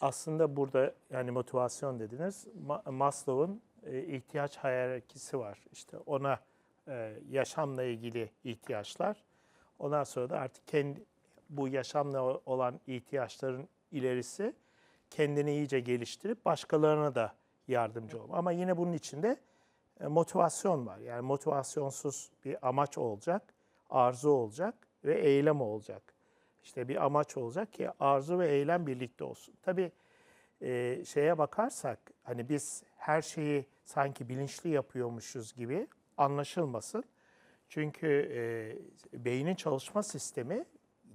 Aslında burada yani motivasyon dediniz. Ma- Maslow'un e, ihtiyaç hiyerarşisi var. İşte ona e, yaşamla ilgili ihtiyaçlar. Ondan sonra da artık kendi bu yaşamla olan ihtiyaçların ilerisi kendini iyice geliştirip başkalarına da yardımcı olma. Ama yine bunun içinde e, motivasyon var. Yani motivasyonsuz bir amaç olacak, arzu olacak ve eylem olacak. İşte bir amaç olacak ki arzu ve eylem birlikte olsun. Tabii e, şeye bakarsak hani biz her şeyi sanki bilinçli yapıyormuşuz gibi anlaşılmasın. Çünkü e, beynin çalışma sistemi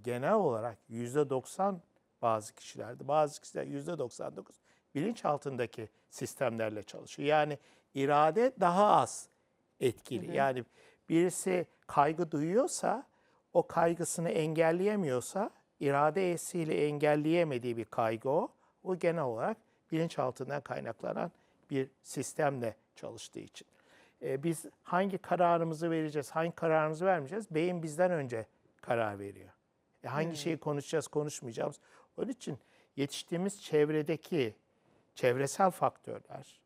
genel olarak yüzde 90 bazı kişilerde, bazı kişiler yüzde 99 bilinç altındaki sistemlerle çalışıyor. Yani irade daha az etkili. Yani birisi kaygı duyuyorsa, o kaygısını engelleyemiyorsa, irade esiyle engelleyemediği bir kaygı o. O genel olarak bilinç altından kaynaklanan bir sistemle çalıştığı için. Ee, biz hangi kararımızı vereceğiz, hangi kararımızı vermeyeceğiz? Beyin bizden önce karar veriyor. E hangi şeyi konuşacağız, konuşmayacağımız. Onun için yetiştiğimiz çevredeki çevresel faktörler,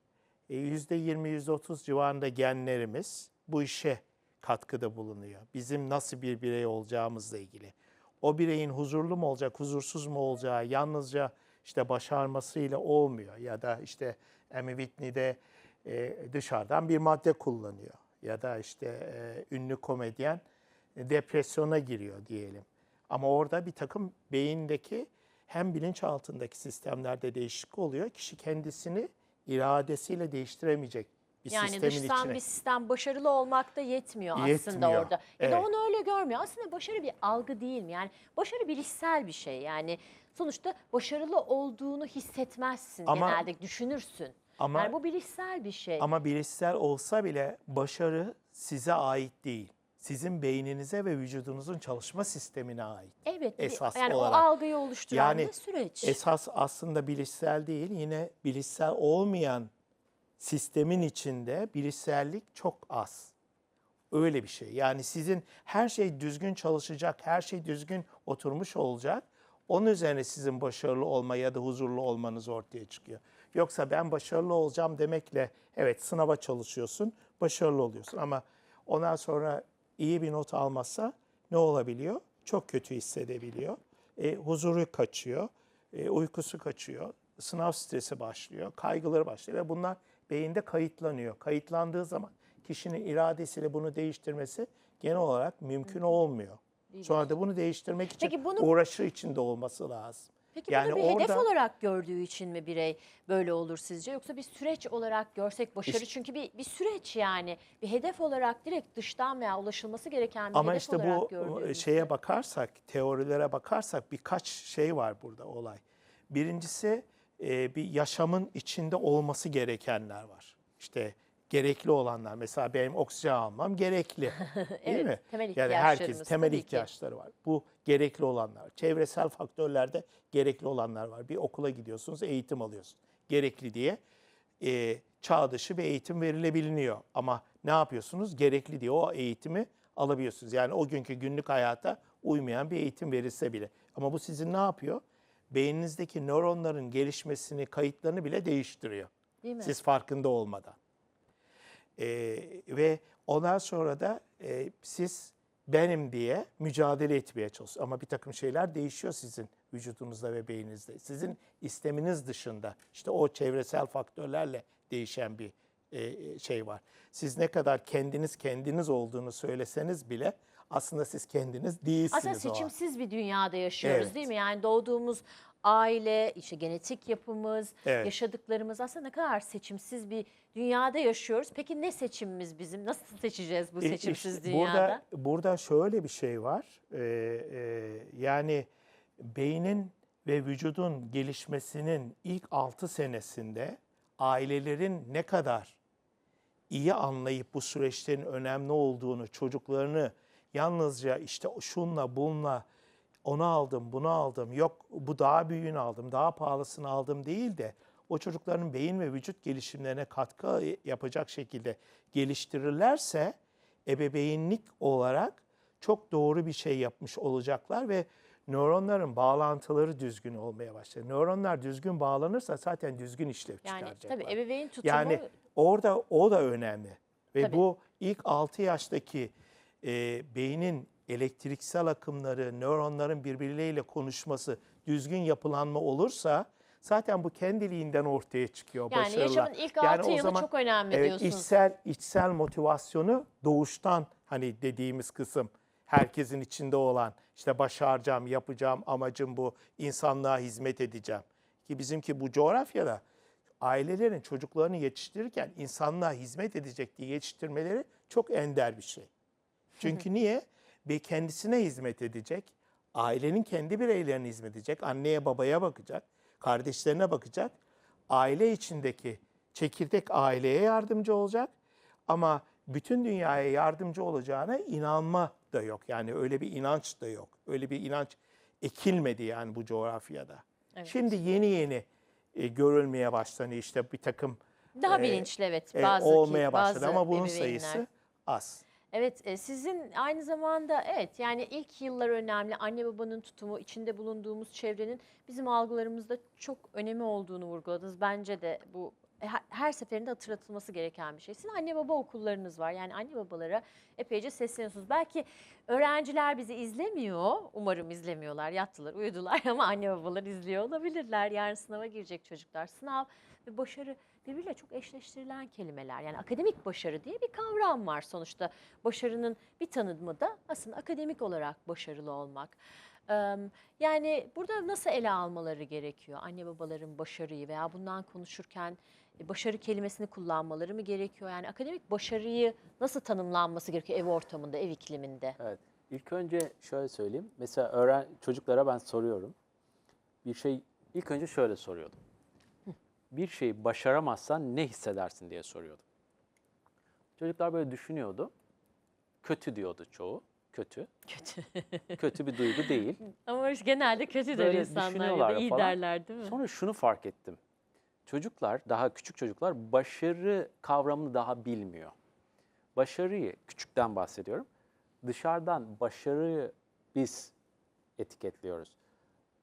e, %20, %30 civarında genlerimiz bu işe katkıda bulunuyor. Bizim nasıl bir birey olacağımızla ilgili. O bireyin huzurlu mu olacak, huzursuz mu olacağı yalnızca işte başarmasıyla olmuyor. Ya da işte Amy Whitney'de e, dışarıdan bir madde kullanıyor. Ya da işte e, ünlü komedyen e, depresyona giriyor diyelim. Ama orada bir takım beyindeki hem bilinç altındaki sistemlerde değişiklik oluyor. Kişi kendisini iradesiyle değiştiremeyecek bir Yani sistemin dıştan içine. bir sistem başarılı olmakta yetmiyor, aslında Yetmiyor, orada. Ya da evet. onu öyle görmüyor. Aslında başarı bir algı değil mi? Yani başarı bilişsel bir şey. Yani sonuçta başarılı olduğunu hissetmezsin Ama- genelde, düşünürsün. Ama- yani bu bilişsel bir şey. Ama bilişsel olsa bile başarı size ait değil. Sizin beyninize ve vücudunuzun çalışma sistemine ait. evet, esas yani olarak. o algıyı oluşturan Yani bir süreç. Esas aslında bilişsel değil, yine bilişsel olmayan sistemin içinde bilişsellik çok az. Öyle bir şey. Yani sizin her şey düzgün çalışacak, her şey düzgün oturmuş olacak. Onun üzerine sizin başarılı olma ya da huzurlu olmanız ortaya çıkıyor. Yoksa ben başarılı olacağım demekle evet sınava çalışıyorsun, başarılı oluyorsun ama ondan sonra iyi bir not almazsa ne olabiliyor? Çok kötü hissedebiliyor. E, huzuru kaçıyor, e, uykusu kaçıyor, sınav stresi başlıyor, kaygıları başlıyor ve bunlar beyinde kayıtlanıyor. Kayıtlandığı zaman kişinin iradesiyle bunu değiştirmesi genel olarak mümkün olmuyor. Sonra da bunu değiştirmek için Peki bunu- uğraşı içinde olması lazım. Peki bunu bir hedef olarak gördüğü için mi birey böyle olur sizce? Yoksa bir süreç olarak görsek başarı İşte- çünkü bir, bir süreç yani. Bir hedef olarak direkt dıştan veya ulaşılması gereken bir Ama hedef işte olarak bu gördüğümüzde. şeye bakarsak, teorilere bakarsak birkaç şey var burada olay. Birincisi e, bir yaşamın içinde olması gerekenler var. İşte gerekli olanlar. Mesela benim oksijen almam gerekli. Değil Evet, mi? temel yani herkes temel ki. ihtiyaçları var. Bu gerekli olanlar. Çevresel faktörlerde gerekli olanlar var. Bir okula gidiyorsunuz, eğitim alıyorsunuz. Gerekli diye e, çağ dışı bir eğitim verilebiliyor. Ama ne yapıyorsunuz? Gerekli diye o eğitimi alabiliyorsunuz. Yani o günkü günlük hayata uymayan bir eğitim verilse bile. Ama bu sizin ne yapıyor? Beyninizdeki nöronların gelişmesini, kayıtlarını bile değiştiriyor. Değil mi? Siz farkında olmadan. E, ve ondan sonra da e, siz benim diye mücadele etmeye çalışıyorsunuz. Ama bir takım şeyler değişiyor sizin vücudunuzda ve beyninizde. Sizin isteminiz dışında işte o çevresel faktörlerle değişen bir e, şey var. Siz ne kadar kendiniz kendiniz olduğunu söyleseniz bile aslında siz kendiniz değilsiniz Aslında seçimsiz bir dünyada yaşıyoruz Evet. değil mi? Yani doğduğumuz aile, işte genetik yapımız, Evet. yaşadıklarımız aslında ne kadar seçimsiz bir dünyada yaşıyoruz. Peki ne seçimimiz bizim? Nasıl seçeceğiz bu E, seçimsiz işte dünyada? Burada, burada şöyle bir şey var. Ee, e, yani beynin ve vücudun gelişmesinin ilk 6 senesinde ailelerin ne kadar iyi anlayıp bu süreçlerin önemli olduğunu, çocuklarını yalnızca işte şunla bunla onu aldım, bunu aldım, yok bu daha büyüğünü aldım, daha pahalısını aldım değil de o çocukların beyin ve vücut gelişimlerine katkı yapacak şekilde geliştirirlerse ebeveynlik olarak çok doğru bir şey yapmış olacaklar ve nöronların bağlantıları düzgün olmaya başlar. Nöronlar düzgün bağlanırsa zaten düzgün işlev Yani çıkaracaklar. tabii ebeveyn tutumu Yani orada o da önemli. Ve Tabii. bu ilk 6 yaştaki e, beynin elektriksel akımları, nöronların birbirleriyle konuşması, düzgün yapılanma olursa zaten bu kendiliğinden ortaya çıkıyor yani başarılar. yaşamın ilk Yani 6 o yılı zaman- çok önemli Evet, diyorsunuz. içsel içsel motivasyonu doğuştan hani dediğimiz kısım herkesin içinde olan işte başaracağım, yapacağım, amacım bu, insanlığa hizmet edeceğim. Ki bizimki bu coğrafyada ailelerin çocuklarını yetiştirirken insanlığa hizmet edecek diye yetiştirmeleri çok ender bir şey. Çünkü niye? Bir kendisine hizmet edecek, ailenin kendi bireylerine hizmet edecek, anneye babaya bakacak, kardeşlerine bakacak, aile içindeki çekirdek aileye yardımcı olacak ama bütün dünyaya yardımcı olacağına inanma da yok. Yani öyle bir inanç da yok. Öyle bir inanç ekilmedi yani bu coğrafyada. Evet. Şimdi yeni yeni e, görülmeye başlanıyor işte bir takım Daha e, bilinçli evet e, bazı olmaya ki- başladı ama bunun sayısı az. Evet e, sizin aynı zamanda evet yani ilk yıllar önemli. Anne babanın tutumu, içinde bulunduğumuz çevrenin bizim algılarımızda çok önemi olduğunu vurguladınız. Bence de bu her- her seferinde hatırlatılması gereken bir şey. Sizin anne baba okullarınız var. Yani anne babalara epeyce sesleniyorsunuz. Belki öğrenciler bizi izlemiyor. Umarım izlemiyorlar. Yattılar, uyudular ama anne babalar izliyor olabilirler. Yarın sınava girecek çocuklar. Sınav ve başarı birbiriyle çok eşleştirilen kelimeler. Yani akademik başarı diye bir kavram var sonuçta. Başarının bir tanımı da aslında akademik olarak başarılı olmak. Yani burada nasıl ele almaları gerekiyor? Anne babaların başarıyı veya bundan konuşurken e, başarı kelimesini kullanmaları mı gerekiyor? Yani akademik başarıyı nasıl tanımlanması gerekiyor ev ortamında, ev ikliminde? Evet. İlk önce şöyle söyleyeyim. Mesela öğren çocuklara ben soruyorum. Bir şey ilk önce şöyle soruyordum. Bir şeyi başaramazsan ne hissedersin diye soruyordum. Çocuklar böyle düşünüyordu. Kötü diyordu çoğu. Kötü. Kötü. Kötü bir duygu değil. Ama genelde kötü der insanlar ya da iyi falan. derler değil mi? Sonra şunu fark ettim. Çocuklar, daha küçük çocuklar başarı kavramını daha bilmiyor. Başarıyı, küçükten bahsediyorum. Dışarıdan başarıyı biz etiketliyoruz.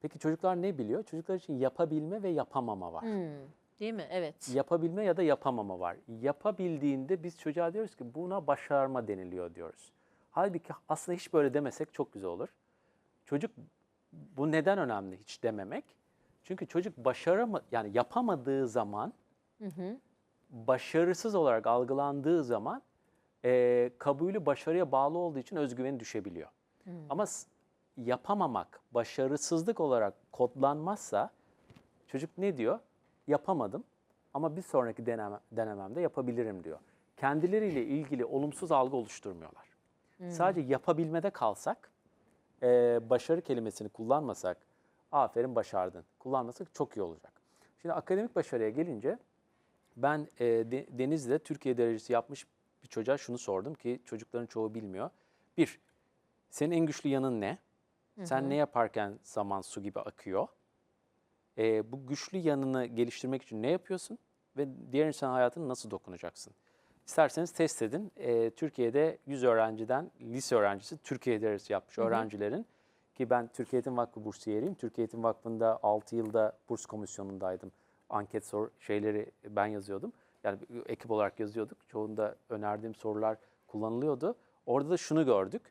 Peki çocuklar ne biliyor? Çocuklar için yapabilme ve yapamama var. Hmm, değil mi? Evet. Yapabilme ya da yapamama var. Yapabildiğinde biz çocuğa diyoruz ki buna başarma deniliyor diyoruz. Halbuki aslında hiç böyle demesek çok güzel olur. Çocuk bu neden önemli hiç dememek? Çünkü çocuk başarama yani yapamadığı zaman başarısız olarak algılandığı zaman eee kabulü başarıya bağlı olduğu için özgüveni düşebiliyor. Ama s- yapamamak başarısızlık olarak kodlanmazsa çocuk ne diyor? Yapamadım ama bir sonraki deneme, denememde yapabilirim diyor. Kendileriyle ilgili olumsuz algı oluşturmuyorlar. Sadece yapabilmede kalsak, eee, başarı kelimesini kullanmasak, aferin başardın, kullanmasak çok iyi olacak. Şimdi akademik başarıya gelince ben e, De- Denizli'de Türkiye derecesi yapmış bir çocuğa şunu sordum ki çocukların çoğu bilmiyor. Bir, senin en güçlü yanın ne? Sen ne yaparken zaman su gibi akıyor? E, bu güçlü yanını geliştirmek için ne yapıyorsun? Ve diğer insan hayatına nasıl dokunacaksın? İsterseniz test edin. E, Türkiye'de 100 öğrenciden lise öğrencisi Türkiye derecesi yapmış öğrencilerin ki ben Türkiye Eğitim Vakfı bursiyeriyim. Türkiye Eğitim Vakfı'nda 6 yılda burs komisyonundaydım. Anket sor şeyleri ben yazıyordum. Yani ekip olarak yazıyorduk. Çoğunda önerdiğim sorular kullanılıyordu. Orada da şunu gördük.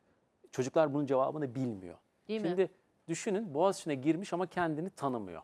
Çocuklar bunun cevabını bilmiyor. Değil mi? Şimdi düşünün Boğaziçi'ne girmiş ama kendini tanımıyor.